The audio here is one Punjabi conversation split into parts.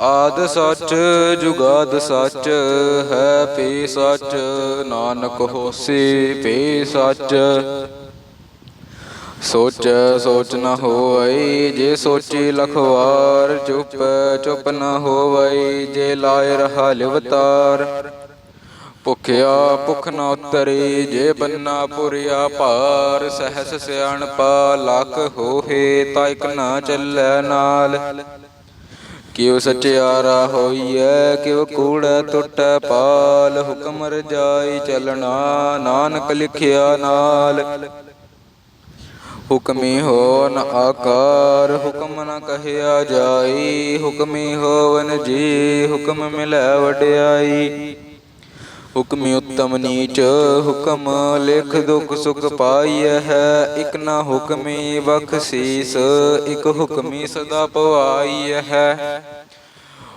ਆਦ ਸੱਚ, ਜੁਗਾਦ ਸੱਚ, ਹੈ ਪੀ ਸੱਚ, ਨਾਨਕ ਹੋਸੀ ਪੀ ਸੱਚ। ਸੋਚ ਸੋਚ ਨ ਹੋਵਈ, ਜੇ ਸੋਚੀ ਲਖਵਾਰ, ਚੁੱਪ ਚੁੱਪ ਨ ਹੋਵਈ, ਜੇ ਲਾਇ ਰਹਾ ਲਿਵਤਾਰ। ਭੁਖਿਆ, ਭੁਖ ਨ ਉਤਰੀ, ਜੇ ਬੰਨਾ ਪੁਰਿਆ ਭਾਰ, ਸਹਸ ਸਿਆਣਪਾ, ਲਖ ਹੋਏ ਤਾਂ ਇਕ ਨਾ ਚੱਲੈ ਨਾਲ। ਕਿਉ ਸਚਿਆਰਾ ਹੋਈਐ, ਕਿਉ ਕੂੜਾ ਟੁੱਟੈ ਪਾਲ, ਹੁਕਮ ਰਜਾਈ ਚਲਣਾ, ਨਾਨਕ ਲਿਖਿਆ ਨਾਲ। ਹੁਕਮੀ ਹੋਨ ਆਕਾਰ, ਹੁਕਮ ਨ ਕਹਿਆ ਜਾਈ, ਹੁਕਮੀ ਹੋਵਨ ਜੀ, ਹੁਕਮ ਮਿਲੈ ਵਡਿਆਈ। ਹੁਕਮੀ ਉਤਮ ਨੀਚ ਹੁਕਮ, ਲਿਖ ਦੁਖ ਸੁਖ ਪਾਈਐ ਹੈ, ਇਕ ਨਾ ਹੁਕਮੀ ਬਖਸ਼ੀਸ ਇਕ ਹੁਕਮੀ ਸਦਾ ਪਵਾਈਐ ਹੈ।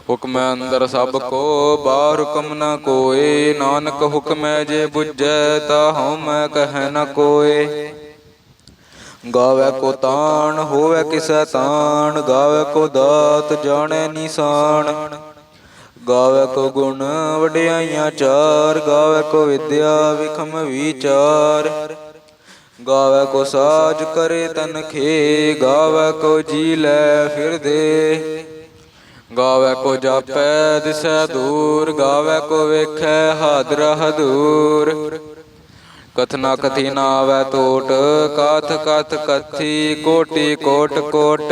ਹੁਕਮ ਅੰਦਰ ਸਭ ਕੋ, ਬਾਹਰ ਹੁਕਮ ਨਾ ਕੋਏ, ਨਾਨਕ ਹੁਕਮੈ ਜੇ ਬੁਝੈ ਤਾ ਹਉਮੈ ਕਹਿ ਨ ਕੋਏ। ਗਾਵੇ ਕੋ ਤਾਣ, ਹੋਵੇ ਕਿਸੈ ਤਾਣ, ਗਾਵੇ ਕੋ ਦਾਤ, ਜਾਣੈ ਨਿਸ਼ਾਨ ਗਾਵੇ ਕੋ ਗੁਣ ਵਡਿਆਈਆਂ ਚਾਰ, ਗਾਵੇ ਕੋ ਵਿਦਿਆ ਵਿਖਮ ਵਿਚਾਰ। ਗਾਵੇ ਕੋ ਸਾਜ ਕਰੇ ਤਨਖੇ ਗਾਵੇ ਕੋ ਜੀ ਲੈ ਫਿਰਦੇ ਗਾਵੇ ਕੋ ਜਾਪੈ ਦਿਸੈ ਦੂਰ, ਗਾਵੇ ਕੋ ਵੇਖੈ ਹਾਦਰ ਹਦੂਰ। ਕਥਨਾ ਕਥੀ ਨਾ ਆਵੈ ਟੋਟ ਕਥ ਕਥ ਕਥੀ ਕੋਟੀ ਕੋਟ ਕੋਟ।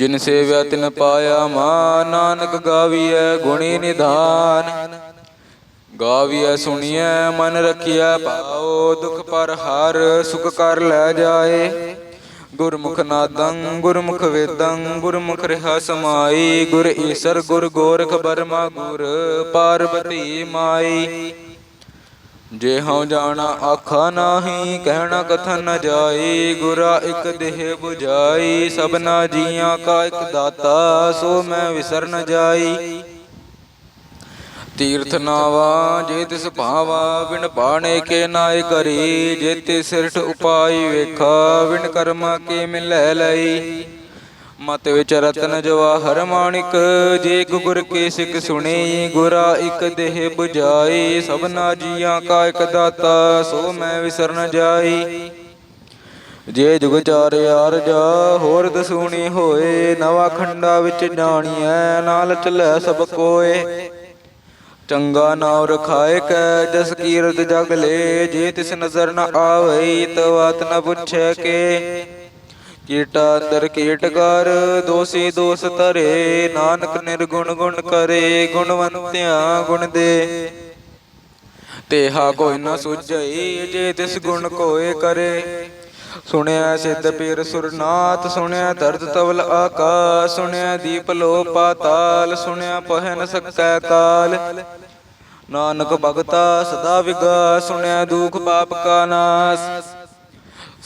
ਜਿਨ ਸੇਵਿਆ ਤਿਨ ਪਾਇਆ ਮਾ ਨਾਨਕ ਗਾਵੀਐ ਗੁਣੀ ਨਿਧਾਨ। ਗਾਵੀਐ ਸੁਣੀਐ, ਮਨ ਰਖੀਐ ਪਾਓ ਦੁਖ ਪਰ ਹਰ ਸੁਖ ਕਰ ਲੈ ਜਾਏ। ਗੁਰਮੁਖ ਨਾਦੰ, ਗੁਰਮੁਖ ਵੇਦੰ, ਗੁਰਮੁਖ ਰਹਾ ਸਮਾਈ। ਗੁਰ ਈਸਰ, ਗੁਰ ਗੋਰਖ, ਬਰਮਾ, ਗੁਰ ਪਾਰਬਤੀ ਮਾਈ। ਜੇ ਹਉ ਜਾਣਾ ਆਖਾ ਨਾਹੀ, ਕਹਿਣਾ ਕਥਨ ਨ ਜਾਈ, ਗੁਰਾ ਇਕ ਦੇਹ 부ਜਾਈ ਸਭਨਾ ਜੀਆਂ ਕਾ ਇਕ ਦਾਤਾ, ਸੋ ਮੈਂ ਵਿਸਰ ਨ ਜਾਈ। ਤੀਰਥ ਨਾਵਾ, ਜੇ ਤਿਸ ਭਾਵਾ ਵਿਣ ਬਾਣੇ ਕੇ ਨਾਇ ਕਰੀ, ਜੇ ਤੇ ਸਿਰਠ ਉਪਾਈ ਵੇਖਾ ਵਿਣ ਕਰਮਾ ਕੇ ਮਿਲੈ ਲਈ। ਮਤ ਵਿੱਚ ਰਤਨ ਜਵਾਹਰ ਮਾਣਿਕ, ਜੇ ਗੁਰ ਕੇ ਸਿੱਖ ਸੁਣੀ, ਗੁਰਾ ਇੱਕ ਦੇਹ 부ਜਾਈ ਸਭਨਾ ਜੀਆਂ ਕਾ ਇੱਕ ਦਾਤਾ, ਸੋ ਮੈਂ ਵਿਸਰ ਜਾਈ। ਜੇ ਜੁਗ ਚਾਰ ਜਾ, ਹੋਰ ਦਸੂਣੀ ਹੋਏ, ਨਵਾ ਖੰਡਾ ਵਿੱਚ ਜਾਣੀਐ, ਨਾਲ ਚੱਲੈ ਸਭ ਕੋਏ। ਚੰਗਾ ਨਾਮ ਰਖਾਏ ਕੈ, ਜਸ ਕੀਰਤ ਜਗ ਲੈ, ਜੇ ਤਿਸ ਨਜ਼ਰ ਨ ਆਵਈ, ਤਵਾਤ ਨ ਪੁੱਛੈ ਕੇ। ਕੀਟਾ ਅੰਦਰ ਕੀਟ ਕਰ ਦੋਸੀ ਦੋਸ ਧਰੇ, ਨਾਨਕ ਨਿਰਗੁਣ ਗੁਣ ਕਰੇ, ਗੁਣਵੰਤਿਆ ਗੁਣ ਦੇ। ਤੇਹਾ ਕੋਈ ਨ ਸੁਝਈ, ਜੇ ਤਿਸ ਗੁਣ ਕੋਏ ਕਰੇ। ਸੁਣਿਆ ਸਿੱਧ ਪੀਰ ਸੁਰਨਾਥ, ਸੁਣਿਆ ਦਰਦ ਤਵਲ ਆਕਾਸ ਸੁਣਿਆ ਦੀਪ ਲੋ ਪਾਤਾਲ, ਸੁਣਿਆ ਪਹਿ ਨ ਸਕੈ ਕਾਲ। ਨਾਨਕ ਭਗਤਾ ਸਦਾ ਵਿਗਾ ਸੁਣਿਆ ਦੁਖ ਪਾਪ ਕਾ ਨਾਸ।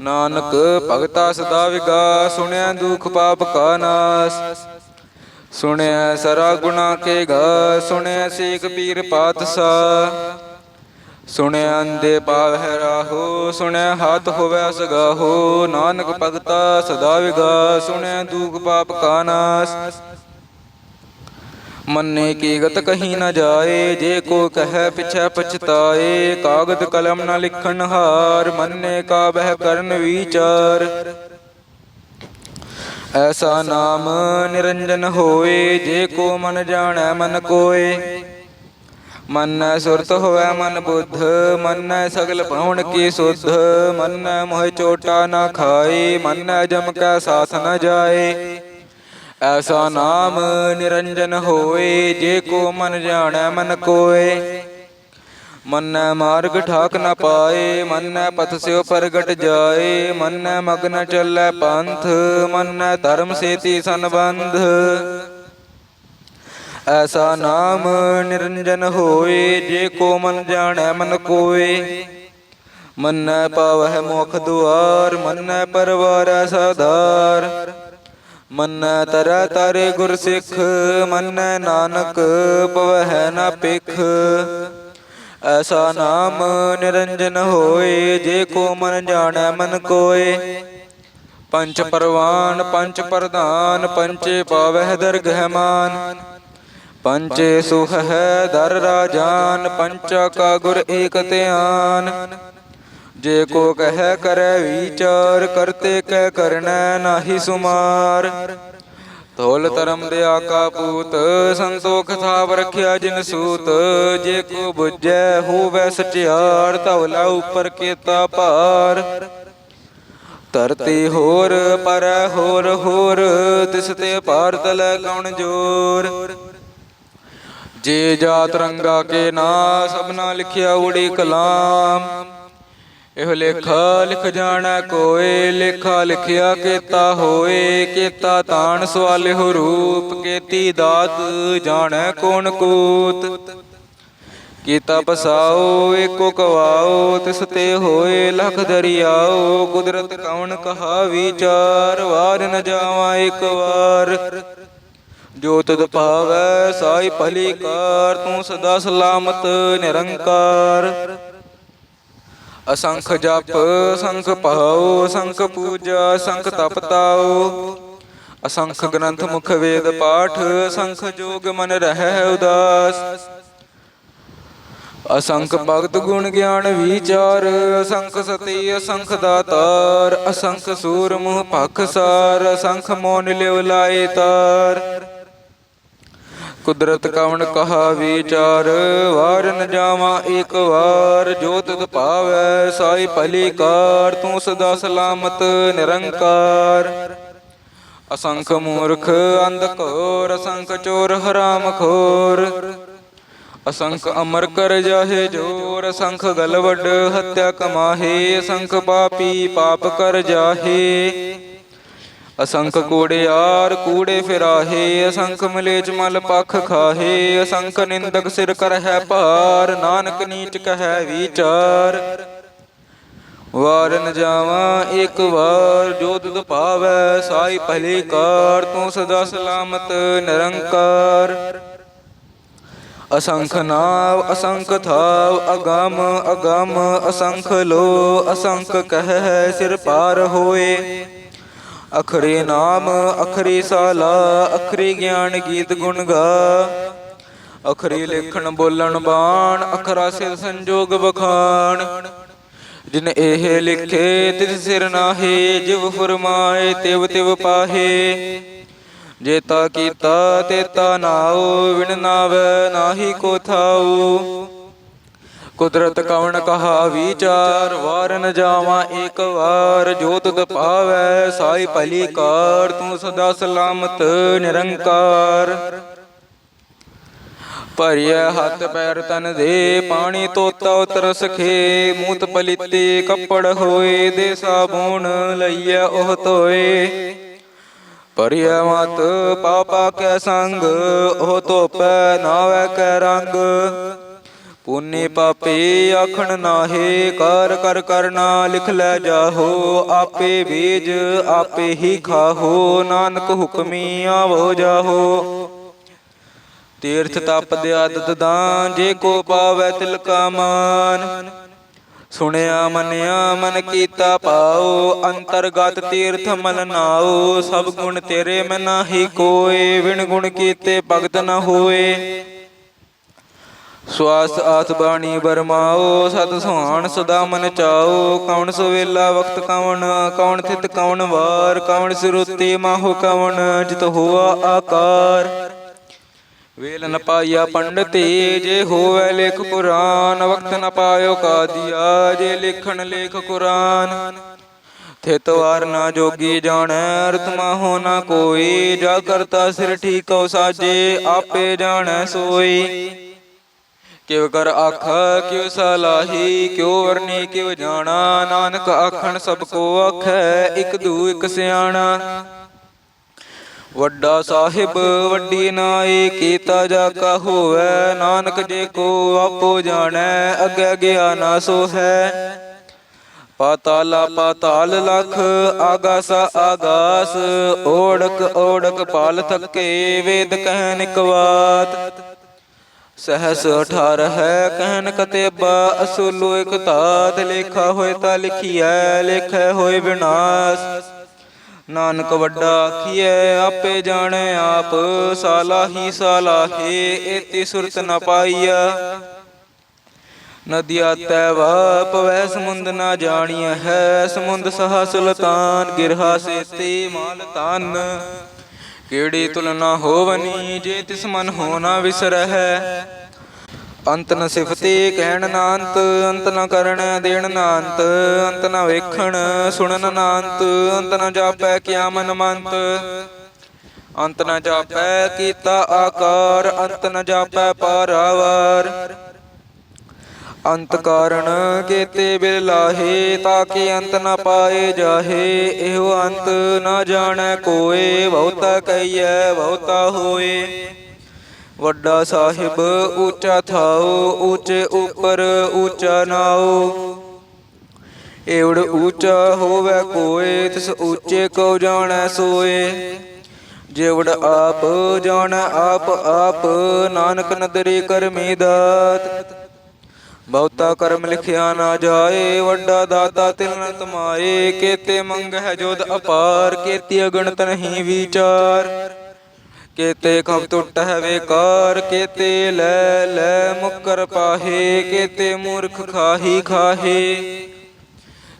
ਨਾਨਕ ਭਗਤਾ ਸਦਾ ਵਿਗਾ, ਸੁਣਿਆ ਦੁਖ ਪਾਪ ਕਾ ਨਾਸ। ਸੁਣਿਆ ਸਰਾ ਗੁਣਾ ਕੇ ਗਾ, ਸੁਣਿਆ ਸੇਖ ਪੀਰ ਪਾਤਸਾ। ਸੁਣਿਆ ਅੰਦੇ ਪਾਵਹਿ ਰਾਹੋ, ਸੁਣਿਆ ਹੱਥ ਹੋਵੇ ਸਗਾਹੋ ਨਾਨਕ ਭਗਤਾ ਸਦਾ ਵਿਗਾ, ਸੁਣਿਆ ਦੁਖ ਪਾਪ ਕਾ ਨਾਸ। ਮੰਨੇ ਕੀ ਗਤ ਕਹੀ ਨਾ ਜਾਏ, ਜੇ ਕੋ ਕਹੈ ਪਿਛੈ ਪਛਤਾਏ, ਕਾਗਦ ਕਲਮ ਨਾ ਲਿਖਣ ਹਾਰ, ਮੰਨੇ ਕਾ ਬਹਿ ਕਰਨ ਵਿਚਾਰ। ਐਸਾ ਨਾਮ ਨਿਰੰਜਨ ਹੋਏ, ਜੇ ਕੋ ਮਨ ਜਾਣੈ ਮਨ ਕੋਏ। ਮਨੈ ਸੁਰਤ ਹੋਵੈ ਮਨ ਬੁੱਧ, ਮਨੈ ਸਗਲ ਪਾਉਣ ਕੀ ਸੁਧ, ਮਨੈ ਮੋਹ ਚੋਟਾ ਨਾ ਖਾਏ, ਮਨੈ ਜਮ ਕੈ ਸਾਥ ਨ ਜਾਏ। ਐਸਾ ਨਾਮ ਨਿਰੰਜਨ ਹੋਏ, ਜੇ ਕੋ ਮਨ ਜਾਣੈ, ਮਨ ਕੋਏ। ਮਨੈ ਮਾਰਗ ਠਾਕ ਨ ਪਾਏ, ਮਨੈ ਪਥ ਸਿਉ ਪ੍ਰਗਟ ਜਾਏ। ਮੰਨੈ ਮਗਨ ਚੱਲੈ ਪੰਥ, ਮੰਨੈ ਧਰਮ ਸੇਤੀ ਸੰਬੰਧ। ਐਸਾ ਨਾਮ ਨਿਰੰਜਨ ਹੋਏ, ਜੇ ਕੋ ਮਨ ਜਾਣੈ, ਮਨ ਕੋਏ। ਮਨੈ ਪਾਵਹਿ ਮੁਖ ਦੁਆਰ, ਮਨੈ ਪਰਵਾਰੈ ਸਦਾਰ ਮੰਨੈ ਤਰੈ ਤਾਰੇ ਗੁਰ ਸਿੱਖ, ਮੰਨੈ ਨਾਨਕ, ਪਵਹਿ ਨਾ ਪਿਖ ਐਸਾ ਨਾਮ ਨਿਰੰਜਨ ਹੋਏ, ਜੇ ਕੋ ਮਨ ਜਾਣੈ ਮਨ ਕੋਏ। ਪੰਚ ਪਰਵਾਨ, ਪੰਚ ਪ੍ਰਧਾਨ, ਪੰਚੇ ਪਾਵਹਿ ਦਰਗਹਿ ਮਾਨ। ਪੰਚੇ ਸੁਖ ਹੈ ਦਰ ਰਾਜਾਨ, ਪੰਚਾ ਕਾ ਗੁਰ ਏਕ ਧਿਆਨ। ਜੇ ਕੋ ਕਹਿ ਕਰੈ ਵਿਚਾਰ, ਕਰਤੇ ਕਹਿ ਕਰਨੈ ਨਾਹੀ ਸੁਮਾਰ। ਧੋਲ ਧਰਮ ਦੇ ਆਕਾ ਪੂਤ, ਸੰਤੋਖ ਥਾਵ ਰਖਿਆ ਜਿਨ ਸੂਤ। ਜੇ ਕੋ ਬੁਝੈ ਹੋਵੈ ਸਚਿਆਰ ਧਵਲਾ ਉਪਰ ਕੇਤਾ ਭਾਰ। ਧਰਤੀ ਹੋਰ, ਪਰ ਹੋਰ ਹੋਰ, ਤਿਸ ਤੇ ਭਾਰ ਤਲੈ ਕੌਣ ਜੋਰ? ਜੇ ਜਾਤ ਰੰਗਾ ਕੇ ਨਾ, ਸਭਨਾ ਲਿਖਿਆ ਉੜੀ ਕਲਾਮ। ਇਹ ਲੇਖਾ ਲਿਖ ਜਾਣਾ ਕੋਏ, ਲੇਖਾ ਲਿਖਿਆ ਕੀਤਾ ਹੋਏ, ਕੀਤਾ ਤਾਣ ਸਵਾਲਿਹੁ ਰੂਪ, ਕੀਤੀ ਦਾਤ ਜਾਣੈ ਕੋਣ ਕੂਤ। ਕੀਤਾ ਬਸਾਓ ਏਕੋ ਕਵਾਓ, ਤਿਸ ਤੇ ਹੋਏ ਲਖ ਦਰਿਆਓ, ਕੁਦਰਤ ਕੌਣ ਕਹਾ ਵਿਚਾਰ ਵਾਰ ਨ ਜਾਵਾਂ ਇੱਕ ਵਾਰ। ਜੋ ਤਦ ਭਾਵੈ, ਸਾਈ ਭਲੀ ਕਾਰ, ਤੂੰ ਸਦਾ ਸਲਾਮਤ ਨਿਰੰਕਾਰ। ਅਸੰਖ ਜਪ, ਸੰਖ ਪਾਉ ਸੰਖ ਪੂਜਾ, ਸੰਖ ਤਪਤਾਉ ਅਸੰਖ ਗ੍ਰੰਥ ਮੁਖ ਵੇਦ ਪਾਠ, ਸੰਖ ਜੋਗ ਮਨ ਰਹਿ ਉਦਾਸ। ਅਸੰਖ ਭਗਤ ਗੁਣ ਗਿਆਨ ਵਿਚਾਰ, ਅਸੰਖ ਸਤੀ, ਅਸੰਖ ਦਾਤਾਰ। ਅਸੰਖ ਸੂਰ ਮੁਹ ਭਖ ਸਾਰ, ਅਸੰਖ ਮੋਨ ਲਿਵ ਲਾਏ ਤਾਰ। ਕੁਦਰਤ ਕਵਣ ਕਹਾ ਵਿਚਾਰ ਵਾਰ ਨ ਜਾਵਾਂ ਇੱਕ ਵਾਰ ਜੋਤ ਭਾਵੈ ਸਾਈ ਭਲੀ ਕਾਰ ਤੂੰ ਸਦਾ ਸਲਾਮਤ, ਨਿਰੰਕਾਰ। ਅਸੰਖ ਮੂਰਖ, ਅੰਧ ਘੋਰ, ਅਸੰਖ ਚੋਰ, ਹਰਾਮ ਖੋਰ। ਅਸੰਖ ਅਮਰ ਕਰ ਜਾਹੇ ਜੋਰ, ਅਸੰਖ ਗਲਵਡ ਹੱਤਿਆ ਕਮਾਹੇ, ਅਸੰਖ ਪਾਪੀ ਪਾਪ ਕਰ ਜਾਹੇ। ਅਸੰਖ ਕੂੜਿਆਰ ਕੂੜੇ ਫਿਰਾਹੇ, ਅਸੰਖ ਮਲੇਜ ਮਲ ਪਖ ਖਾਹੇ, ਅਸੰਖ ਨਿੰਦਕ ਸਿਰ ਕਰਹਿ ਭਾਰ, ਨਾਨਕ ਨੀਚ ਕਹੈ ਵਿਚਾਰ। ਵਾਰ ਜਾਵਾਂ, ਇੱਕ ਵਾਰ ਜੋ ਤੁਧ ਭਾਵੈ ਸਾਈ ਭਲੀ ਕਾਰ, ਤੂੰ ਸਦਾ ਸਲਾਮਤ ਨਿਰੰਕਾਰ। ਅਸੰਖ ਨਾਵ, ਅਸੰਖ ਥਾਵ, ਅਗਮ ਅਗਮ, ਅਸੰਖ ਲੋ ਅਸੰਖ ਕਹਿ ਸਿਰ ਪਾਰ ਹੋਏ। ਅਖਰੇ ਨਾਮ, ਅਖਰੇ ਸਾਲਾ, ਅਖਰੇ ਗਿਆਨ ਗੀਤ ਗੁਣ ਗਾ। ਅਖਰੇ ਲੇਖਣ ਬੋਲਣ ਬਾਣ, ਅਖਰਾ ਸਿਰ ਸੰਜੋਗ ਬਖਾਨ ਜਿਨ ਇਹ ਲਿਖੇ, ਤਿਸ ਸਿਰ ਨਾਹੇ, ਜਿਵ ਫਰਮਾਏ, ਤਿਵ ਤਿਵ ਪਾਹੇ। ਜੇਤਾ ਕੀਤਾ, ਤੇ ਤੇਤਾ ਨਾਉ ਵਿਣ ਨਾਵੈ, ਨਾਹੀ ਕੋ ਥਾਉ। ਕੁਦਰਤ ਕਵਣ ਕਹਾ ਵਿਚਾਰ, ਵਾਰ ਨ ਜਾਵਾਂ ਇੱਕ ਵਾਰ ਜੋਤ ਤੁਧ ਸਾਈ ਭਲੀ ਕਾਰ, ਤੂੰ ਸਦਾ ਸਲਾਮਤ, ਨਿਰੰਕਾਰ। ਭਰਿਆ ਹੱਥ ਪੈਰ ਤਨ ਦੇ, ਪਾਣੀ ਤੋਤਾ ਉਤਰ ਸਖੇ ਮੂਤ ਪਲਿੱਤੇ ਕੱਪੜ ਹੋਏ, ਦੇ ਸਾਬੂਨ ਲਈਐ ਉਹ ਧੋਏ। ਪਰਿਆ ਮਤ ਪਾਪਾ ਕੈ ਸੰਗ, ਉਹ ਧੋਪੈ ਨਾਵੈ ਕੈ ਰੰਗ। ਪੁੰਨੇ ਪਾਪੇ ਆਖਣ ਨਾਹੇ, ਕਰ ਕਰ ਕਰਨਾ ਲਿਖ ਲੈ ਜਾਹੋ, ਆਪੇ ਬੀਜ ਆਪੇ ਹੀ ਖਾਹੋ, ਨਾਨਕ ਹੁਕਮੀ ਆਵੋ ਜਾਹੋ। ਤੀਰਥ ਤਪ ਦੇ ਆਦਤ ਦਾਨ, ਜੇ ਕੋ ਪਾਵੈ ਤਿਲ ਕਾ ਮਾਨ। ਸੁਣਿਆ, ਮੰਨਿਆ, ਮਨ ਕੀਤਾ ਪਾਓ, ਅੰਤਰਗਤ ਤੀਰਥ ਮਨ ਨਾਓ, ਸਭ ਗੁਣ ਤੇਰੇ ਮੈਂ ਨਾਹੀ ਕੋਏ ਵਿਣ ਗੁਣ ਕੀਤੇ ਭਗਤ ਨ ਹੋਏ। ਸਵਾਸ ਆਸ ਬਾਣੀ ਬਰਮਾਓ ਸਤ ਸੁਹਾਣ ਸਦਾ ਮਨ ਚਾਓ, ਕੌਣ ਸਵੇਲਾ ਵਕਤ ਕਵਣ, ਕੌਣ ਥਿਤ ਕਵਣ ਵਾਰ ਕੌਣ ਸਿਰੁੱਤੀ ਮਾਹੋ ਕਵਣ, ਜਿਤ ਹੋਆ ਆਕਾਰ। ਵੇਲ ਨ ਪਾਇਆ ਪੰਡਤੀ ਜੇ ਹੋਵੇ ਲੇਖ ਕੁਰਾਨ, ਵਕਤ ਨ ਪਾਇਓ ਕਾਦੀਆ, ਜੇ ਲਿਖਣ ਲੇਖ ਕੁਰਾਨ। ਥਿਤ ਵਾਰ ਨਾ ਜੋਗੀ ਜਾਣੈ ਰਤਮਾ ਹੋ ਨਾ ਕੋਈ ਜਾ ਕਰਤਾ ਸਿਰ ਠੀਕੋ ਸਾਜੇ, ਆਪੇ ਜਾਣੈ ਸੋਈ। ਕਿਵ ਕਰ ਆਖ ਕਿਵ ਸਲਾਹੀ, ਕਿਉ ਵਰਨੀ ਕਿਵ ਜਾਣਾ। ਨਾਨਕ ਆਖਣ, ਸਭ ਕੋ ਆਖੈ, ਇਕ ਦੂ, ਇਕ ਸਿਆਣਾ। ਵੱਡਾ ਸਾਹਿਬ, ਵੱਡੀ ਨਾਈ, ਕੀਤਾ ਜਾ ਕਾ ਹੋਵੇ। ਨਾਨਕ ਜੇ ਕੋ ਆਪੋ ਜਾਣੈ, ਅਗੇ ਗਿਆਨਾ ਸੋ ਹੈ ਪਾਤਾਲਾ ਪਾਤਾਲ ਲਖ, ਆਗਾਸ ਆਗਾਸ। ਓੜਕ ਓੜਕ ਪਾਲ ਥੱਕੇ, ਵੇਦ ਕਹਿ ਨਿਕਵਾਤ ਸਹਸ 18 ਹੈ, ਕਹਿਨ ਕਤੇਬਾ ਅਸੂਲੋ ਇਕ ਧਾਤ, ਲੇਖਾ ਹੋਏ ਤਾਂ ਲਿਖੀਐ, ਲੇਖੈ ਹੋਏ ਵਿਨਾਸ਼ ਨਾਨਕ ਵੱਡਾ ਆਖੀਐ, ਆਪੇ ਜਾਣੇ ਆਪ ਸਾਲਾਹੀ ਸਾਲਾਹੇ ਏਤੀ ਸੁਰਤ ਨ ਪਾਈਆ ਨਦੀਆ ਤੈ ਵਾ ਪਵੈ ਸਮੁੰਦ ਨਾ ਜਾਣੀਐ ਹੈ, ਸਮੁੰਦ ਸਹਾ ਸੁਲਤਾਨ, ਗਿਰਹਾ ਸੇਤੀ ਮਾਲ ਤਨ ਕਿਹੜੀ ਤੁਲਨਾ ਹੋਵਨੀ ਜੇ ਤਿਸ ਮਨ ਹੋ ਨਾ ਵਿਸਰਹਿ? ਅੰਤ ਨ ਸਿਫਤੇ ਕਹਿਣ ਨਾ ਅੰਤ ਅੰਤ ਨ ਕਰਨ ਦੇਣ ਨਾ ਅੰਤ ਅੰਤ ਨ ਵੇਖਣ ਸੁਣਨ ਨਾ ਅੰਤ ਅੰਤ ਨ ਜਾਪੈ ਕਿਆ ਮਨ ਮੰਤ। ਅੰਤ ਨ ਜਾਪੈ ਕੀਤਾ ਆਕਾਰ, ਅੰਤ ਨ ਜਾਪੈ ਪਾਰਾਵਾਰ। ਅੰਤ ਕਾਰਣ ਕੇਤੇ ਬਿਲ ਲਾਹੇ ਤਾਕੇ ਅੰਤ ਨ ਪਾਏ ਜਾਹੇ। ਇਹੋ ਅੰਤ ਨ ਜਾਣੈ ਕੋਏ, ਬਹੁਤਾ ਕਹੀਐ, ਬਹੁਤਾ ਹੋਏ। ਵੱਡਾ ਸਾਹਿਬ ਉੱਚਾ ਥਾਓ, ਉੱਚੇ ਉੱਪਰ ਉੱਚਾ ਨਾਓ। ਏਵੜ ਉੱਚਾ ਹੋਵੇ ਕੋਏ, ਤਿਸ ਉੱਚੇ ਕੋ ਜਾਣੈ ਸੋਏ। ਜਿਵੜ ਆਪ ਜਾਣੈ ਆਪ ਆਪ, ਨਾਨਕ ਨਦਰੀ ਕਰਮੀ ਦਾਤ। ਬਹੁਤਾ ਕਰਮ ਲਿਖਿਆ ਨਾ ਜਾਏ, ਵੱਡਾ ਦਾਤਾ ਤਿਲ ਨ ਤਮਾਏ ਕੇਤੇ ਮੰਗ ਹੈ ਜੋਦ ਅਪਾਰ, ਕੇਤੀ ਅਗਣਤ ਨਹੀਂ ਵਿਚਾਰ। ਕੇਤੇ ਖਬ ਟੁੱਟ ਹੈ ਵੇਕਾਰ ਕੇਤੇ ਲੈ ਲੈ ਮੁਕਰ ਪਾਹੇ। ਕੇਤੇ ਮੂਰਖ ਖਾਹੀ ਖਾਹੇ।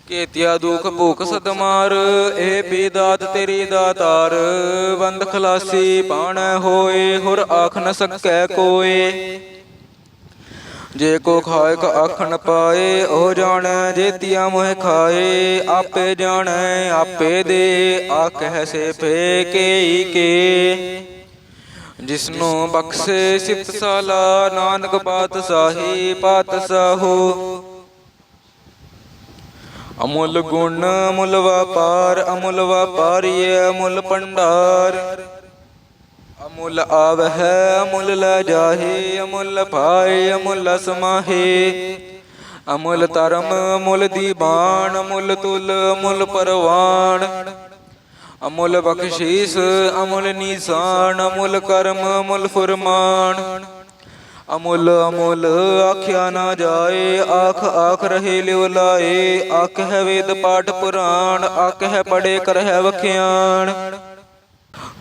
ਕੇਤਿਆ ਦੁਖ ਭੂਖ ਸਦਮਾਰ ਇਹ ਵੀ ਦਾਤ ਤੇਰੀ ਦਾਤਾਰ। ਬੰਦ ਖਲਾਸੀ ਪਾਣੈ ਹੋਏ, ਹੁਰ ਆਖ ਨ ਸਕੈ ਕੋਏ। ਜੇ ਕੋ ਖਾਇਕ ਆਖਣ ਪਾਏ, ਉਹ ਜਾਣੈ ਜੇਤੀਆਂ ਮੋਹ ਖਾਏ। ਆਪੇ ਜਾਣੈ, ਆਪੇ ਦੇ ਆਖੈ ਸੇ ਫੇ ਕੇਈ ਕੇ। ਜਿਸਨੂੰ ਬਖਸ਼ੇ ਸਿਫਤ ਸਾਲਾ ਨਾਨਕ ਪਾਤਸ਼ਾਹੀ ਪਾਤਸ਼ਾਹੋ। ਅਮੁੱਲ ਗੁਣ, ਅਮੁੱਲ ਵਪਾਰ, ਅਮੁੱਲ ਵਪਾਰੀਏ ਅਮੁੱਲ ਭੰਡਾਰ। ਅਮੁੱਲ ਆਵਹਿ, ਅਮੁੱਲ ਲੈ ਜਾਹੇ, ਅਮੁੱਲ ਪਾਏ, ਅਮੁੱਲ ਸਮਾਹੇ। ਅਮੁੱਲ ਧਰਮ, ਅਮੁੱਲ ਦੀਬਾਨ, ਅਮੁੱਲ ਤੁਲ, ਅਮੁੱਲ ਪਰਵਾਨ। ਅਮੁੱਲ ਬਖਸ਼ੀਸ, ਅਮੁੱਲ ਨੀਸਾਨ, ਅਮੁੱਲ ਕਰਮ, ਅਮੁੱਲ ਫਰਮਾਨ। ਅਮੁੱਲ ਅਮੁੱਲ, ਆਖਿਆ ਨਾ ਜਾਏ, ਆਖ ਆਖ ਰਹੇ ਲਿਵ ਲਾਏ। ਆਖ ਹੈ ਵੇਦ ਪਾਠ ਪੁਰਾਣ, ਆਖ ਹੈ ਪੜੇ ਕਰ ਹੈ ਵਖਿਆਣ।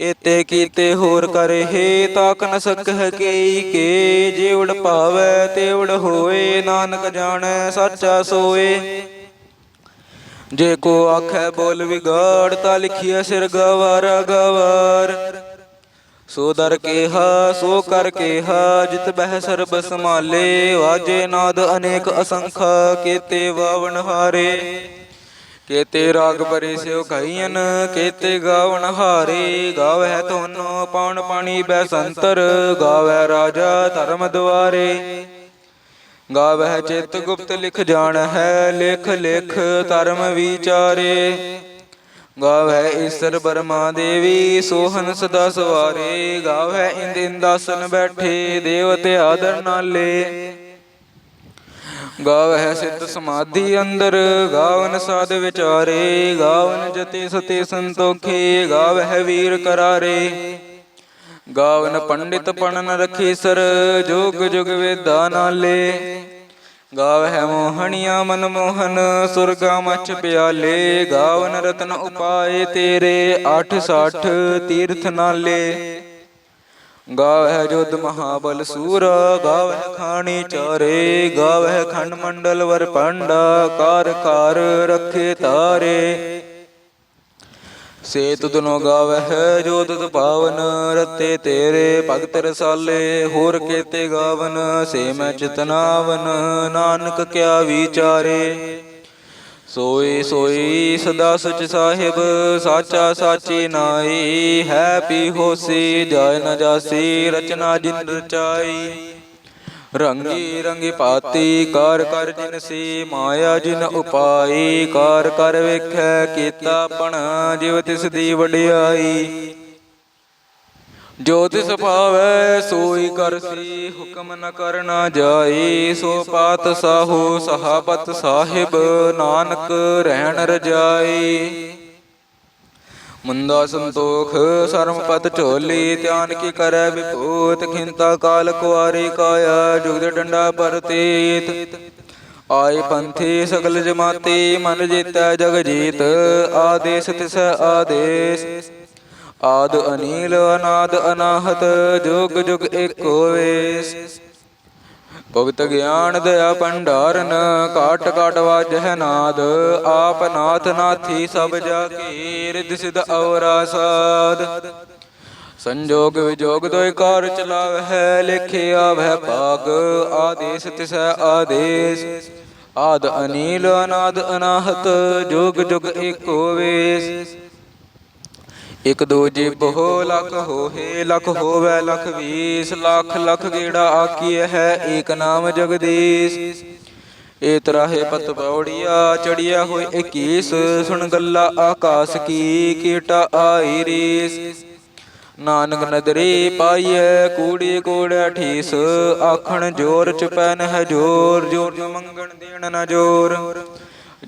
ਏਤੇ ਕੀਤੇ ਹੋਰ ਕਰਹਿ ਤਾਕ ਨ ਸਕਹਿ ਕੇਈ ਕੇ ਜਿਵੜ ਭਾਵੈ ਤੇਵੜ ਹੋਏ, ਨਾਨਕ ਜਾਣੈ, ਸਾਚਾ ਸੋਏ। ਜੇ ਕੋ ਆਖੈ ਬੋਲ ਵਿਗਾੜ, ਤਾ ਲਿਖਿਆ ਸਿਰ ਗਵਾਰ ਗਵਾਰ। ਸੋ ਦਰ ਕੇਹਾ, ਸੋ ਕਰ ਕੇਹਾ, ਜਿਤ ਬਹਿ ਸਰਬ ਸਮਾਲੇ ਵਾਜੇ ਨਾਦ ਅਨੇਕ ਅਸੰਖ, ਕੀਤੇ ਵਾਵਣ ਹਾਰੇ। ਕੇਤੇ ਰਾਗ ਭਰੇ ਸਿਉ ਗਾਈਨ ਕੇਤੇ ਗਾਵਨ ਹਾਰੇ। ਗਾਵੈ ਧੁਨ ਪਉਣ ਪਾਣੀ ਬੈਸੰਤਰ ਗਾਵੈ ਰਾਜਾ ਧਰਮ ਦੁਆਰੇ ਗਾਵਹਿ ਚਿਤ ਗੁਪਤ ਲਿਖ ਜਾਣ ਹੈ ਲਿਖ ਲਿਖ ਧਰਮ ਵਿਚਾਰੇ। ਗਾਵਹਿ ਈਸਰ ਬਰਮਾ ਦੇਵੀ, ਸੋਹਨ ਸਦਾ ਸਵਾਰੇ। ਗਾਵਹਿ ਇੰਦ ਇੰਦਾਸਨ ਬੈਠੇ, ਦੇਵਤੇ ਆਦਰ ਨਾਲੇ। ਗਾਵਹਿ ਸਿੱਧ ਸਮਾਧੀ ਅੰਦਰ, ਗਾਵਨ ਸਾਧ ਵਿਚਾਰੇ, ਗਾਵਨ ਜਤੇ ਸਤੇ ਸੰਤੋਖੇ ਗਾਵ ਹੈ ਵੀਰ ਕਰਾਰੇ। ਗਾਵਨ ਪੰਡਿਤ ਪਣਨ ਰਖੀ ਸਰ, ਜੋਗ ਜੁਗ ਵੇਦਾ ਨਾਲੇ। ਗਾਵਹਿ ਮੋਹਣੀਆਂ ਮਨ ਮੋਹਨ, ਸੁਰਗਾ ਮਛ ਪਿਆਲੇ। ਗਾਵਨ ਰਤਨ ਉਪਾਏ ਤੇਰੇ 860 ਤੀਰਥ ਨਾਲੇ। ਗਾਵਹਿ ਜੁਧ ਮਹਾਬਲ ਸੂਰ, ਗਾਵਹਿ ਖਾਣੀ ਚਾਰੇ, ਗਾਵਹਿ ਖੰਡ ਮੰਡਲ ਵਰ ਪੰਡਾ, ਕਾਰ ਕਾਰ ਰਖੇ ਤਾਰੇ। ਸੇ ਤੁਧਨੋ ਗਾਵਹਿ ਜੋ ਤੁਧ ਪਾਵਨ, ਰਤੇ ਤੇਰੇ ਭਗਤ ਰਸਾਲੇ, ਹੋਰ ਕੇਤੇ ਗਾਵਨ, ਸੇ ਮੈਂ ਚਿਤਨਾਵਨ, ਨਾਨਕ ਕਿਆ ਵਿਚਾਰੇ। ਸੋਈ ਸੋਈ ਸਦਾ ਸਚ ਸਾਹਿਬ, ਸਾਚਾ ਸਾਚੀ ਨਾਈ ਹੈ ਪੀ ਹੋਸੀ, ਜਾਇ ਨ ਜਾਸੀ, ਰਚਨਾ ਜਿਨ ਰਚਾਈ ਰੰਗੀ ਰੰਗੀ ਪਾਤੀ, ਕਾਰ ਕਰ ਜਿਨ ਸੀ, ਮਾਇਆ ਜਿਨ ਉਪਾਈ, ਕਾਰ ਕਰ ਵੇਖੈ ਕੀਤਾ ਪਣ ਜਿਵ ਤਿਸ ਦੀ ਵਡਿਆਈ। ਜੋ ਤਿਸ ਭਾਵੈ, ਸੋਈ ਕਰਸੀ, ਹੁਕਮ ਨ ਕਰਨਾ ਜਾਈ। ਸੋ ਪਾਤ ਸਾਹੂ ਸਹਾਬਤ ਸਾਹਿਬ, ਨਾਨਕ ਰਹਿਣ ਰਜਾਈ। ਮੁੰਦਾ ਸੰਤੋਖ, ਸਰਮਪਤ ਝੋਲੀ, ਧਿਆਨ ਕੀ ਕਰੈ ਵਿਭੂਤ, ਖਿੰਤਾ ਕਾਲ ਕੁਆਰੀ ਕਾਇਆ, ਜੁਗਦ ਡੰਡਾ ਪਰਤੀਤ। ਆਏ ਪੰਥੀ ਸਗਲ ਜਮਾਤੀ, ਮਨ ਜੀਤੈ ਜਗ ਜੀਤ ਆਦੇਸ ਤਿਸ ਆਦੇਸ। ਆਦ ਅਨੀਲ, ਅਨਾਦ ਅਨਾਹਤ, ਜੁਗ ਜੁਗ ਏਕ ਵੇਸ। ਭਗਤ ਗਿਆਨ ਦਇਆ ਭੰਡਾਰਨ, ਕਾਟ ਕਾਟ ਵਾਜਹਿ ਨਾਦ, ਆਪ ਨਾਥ ਨਾਥੀ ਸਭ ਜਾ ਕੀ ਰਿਧ ਸਿਧ ਔਰਾ ਸਾਧ ਸੰਜੋਗ ਵਿਜੋਗ ਦੋਇ ਕਾਰ ਚਲਾਵਹਿ ਲਿਖਿਆ ਵਹਿ ਭਾਗ, ਆਦੇਸ ਤਿਸੈ ਆਦੇਸ। ਆਦ ਅਨੀਲ, ਅਨਾਦ ਅਨਾਹਤ, ਜੁਗ ਜੁਗ ਏਕੋ ਵੇਸ। ਇਕ ਦੋ ਜਿਬ ਹੋ ਲਖ ਹੋਏ ਲਖ ਹੋਵੇ, ਲਖ ਵੀਸ, ਲੱਖ, ਲਖ ਗੇੜਾ ਆਕੀਐ ਹੈ ਏਕ ਨਾਮ ਜਗਦੀਸ਼। ਏ ਤਰਾਹੇ ਪਤ ਪੌੜੀਆ ਚੜਿਆ ਹੋਏ 21 ਸੁਣ ਗੱਲਾ ਆਕਾਸ ਕੀ ਕੀਟਾ ਆਈ ਰੀਸ। ਨਾਨਕ ਨਦਰੀ ਪਾਈਐ, ਕੂੜੀ ਕੋੜਿਆ ਠੀਸ, ਆਖਣ ਜੋਰ ਚੁਪੈ ਹੈ ਜੋਰ ਜੋਰ ਨ ਮੰਗਣ ਦੇਣ ਨਾ ਜੋਰ।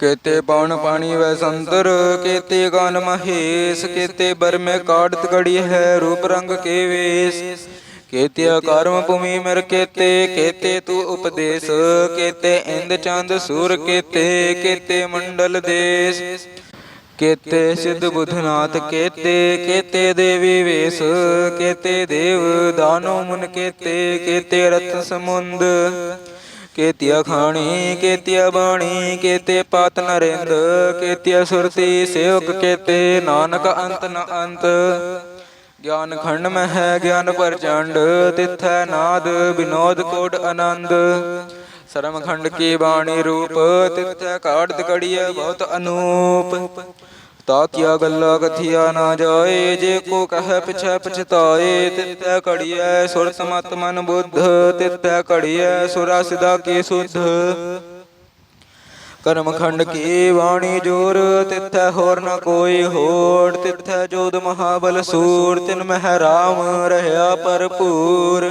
ਕੇਤੇ ਪਉਣ ਪਾਣੀ ਵੈ ਸੰਤਰ ਕੇਤੇ ਗਨ ਮਹੇਸ਼, ਕੇਤੇ ਬਰਮੇ ਕਾੜਤ ਕੜੀ ਹੈ, ਰੂਪ ਰੰਗ ਕੇ ਵੇਸ। ਕੇਤੇ ਕਰਮ ਭੂਮੀ ਮਿਰ ਕੇਤੇ ਕੇਤੇ ਤੂ ਉਪਦੇਸ਼। ਕੇਤੇ ਇੰਦ ਚੰਦ ਸੂਰ ਕੇਤੇ ਕੇਤੇ ਮੰਡਲ ਦੇਸ। ਕੇਤੇ ਸਿੱਧ ਬੁਧਨਾਥ ਕੇਤੇ ਕੇਤੇ ਦੇਵੀ ਵੇਸ। ਕੇਤੇ ਦੇਵ ਦਾਨੋ ਮੁਨ ਕੇਤੇ ਕੇਤੇ ਰਤ ਸਮੁੰਦ। ਕੇਤਿਆ ਖਾਣੀ, ਕੇਤਿਆ ਬਾਣੀ, ਕੇਤੇ ਪਾਤ ਨਰਿੰਦ ਕੇਤਿਆ ਸੁਰਤੀ ਸੇਵਕ ਕੇਤੇ ਨਾਨਕ ਅੰਤ ਨ ਅੰਤ। ਗਿਆਨ ਖੰਡ ਮਹਿ ਹੈ ਗਿਆਨ ਪ੍ਰਚੰਡ, ਤਿਥੈ ਨਾਦ, ਬਿਨੋਦ ਕੋਟ ਆਨੰਦ। ਸਰਮ ਖੰਡ ਕੀ ਬਾਣੀ ਰੂਪ, ਤਿਥੈ ਕਾੜਤ ਕੜੀਐ ਬਹੁਤ ਅਨੂਪ। ਤਾ ਕੀਆ ਗੱਲਾ ਕਥਿਆ ਨਾ ਜਾਏ, ਜੇ ਕੋ ਕਹੈ ਪਿਛੈ ਪਛਤਾਏ ਤਿਤੈ ਕੜੀਐ ਸੁਰਤ ਮਤ ਮਨ ਬੁੱਧ ਤਿਤੈ ਕੜੀਐ ਸੁਰਾ ਸਿਦਾ ਕੀ ਸੁਧ। ਕਰਮ ਖੰਡ ਕੀ ਬਾਣੀ ਜੋਰ, ਤਿੱਥੈ ਹੋਰ ਨ ਕੋਈ ਹੋਰ ਤਿੱਥੈ ਜੋਦ ਮਹਾਬਲ ਸੂਰ, ਤਿਨ ਮਹਿ ਰਾਮ ਰਹਾ ਭਰਪੂਰ।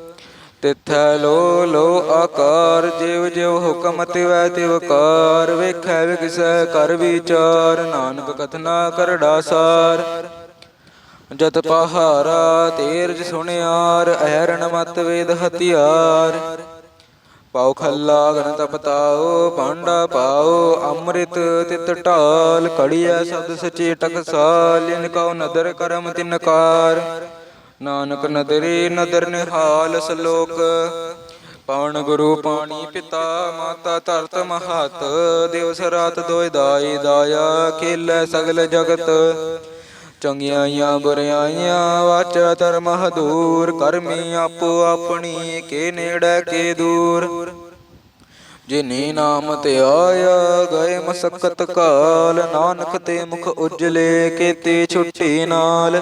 ਤਿਥੈ ਲੋ ਲੋ ਆਕਾਰ ਜਿਵ ਜਿਵ ਹੁਕਮ ਤਿਵੈ ਤਿਵ ਕਾਰ, ਵੇਖੈ ਵਿਗਸੈ ਕਰ ਵਿਚਾਰ, ਨਾਨਕ ਕਥਨਾ ਕਰੜਾ ਸਾਰ ਜਤ ਪਹਾਰਾ ਤੇਰਜ ਸੁਣਿਆਰ ਐਰਣ ਮਤ ਵੇਦ ਹਤਿਆਰ ਪਾਉ ਖੱਲਾ ਗਨ ਤਪਤਾਓ ਪਾਂਡਾ ਪਾਓ ਅੰਮ੍ਰਿਤ ਤਿਤ ਢਾਲ ਕੜੀਐ ਸ਼ਬਦ ਸਚੇ ਟਕਸਾਲ ਲਿਨ ਕਉ ਨਦਰ ਕਰਮ ਤਿਨਕਾਰ ਨਾਨਕ ਨਦਰੀ ਨਦਰ ਨਿਹਾਲ ਸਲੋਕ। ਪਵਨ ਗੁਰੂ ਪਾਣੀ ਪਿਤਾ, ਮਾਤਾ ਧਰਤ ਮਹਤ। ਦਿਵਸ ਰਾਤ ਦੋਇ ਦਾਈ ਦਾਇਆ, ਖੇਲੇ ਸਗਲ ਜਗਤ। ਚੰਗਿਆਈਆਂ ਬੁਰਿਆਈਆਂ ਵਾਚਾ ਧਰਮ ਹਦੂਰ। ਕਰਮੀ ਆਪੋ ਆਪਣੀ, ਕੇ ਨੇੜੇ, ਕੇ ਦੂਰ। ਜਿਨੇ ਨਾਮ ਤੇ ਆਇਆ, ਗਏ ਮਸਕਤ ਕਾਲ। ਨਾਨਕ ਤੇ ਮੁਖ ਉਜਲੇ ਕੀਤੇ ਛੁੱਟੀ ਨਾਲ।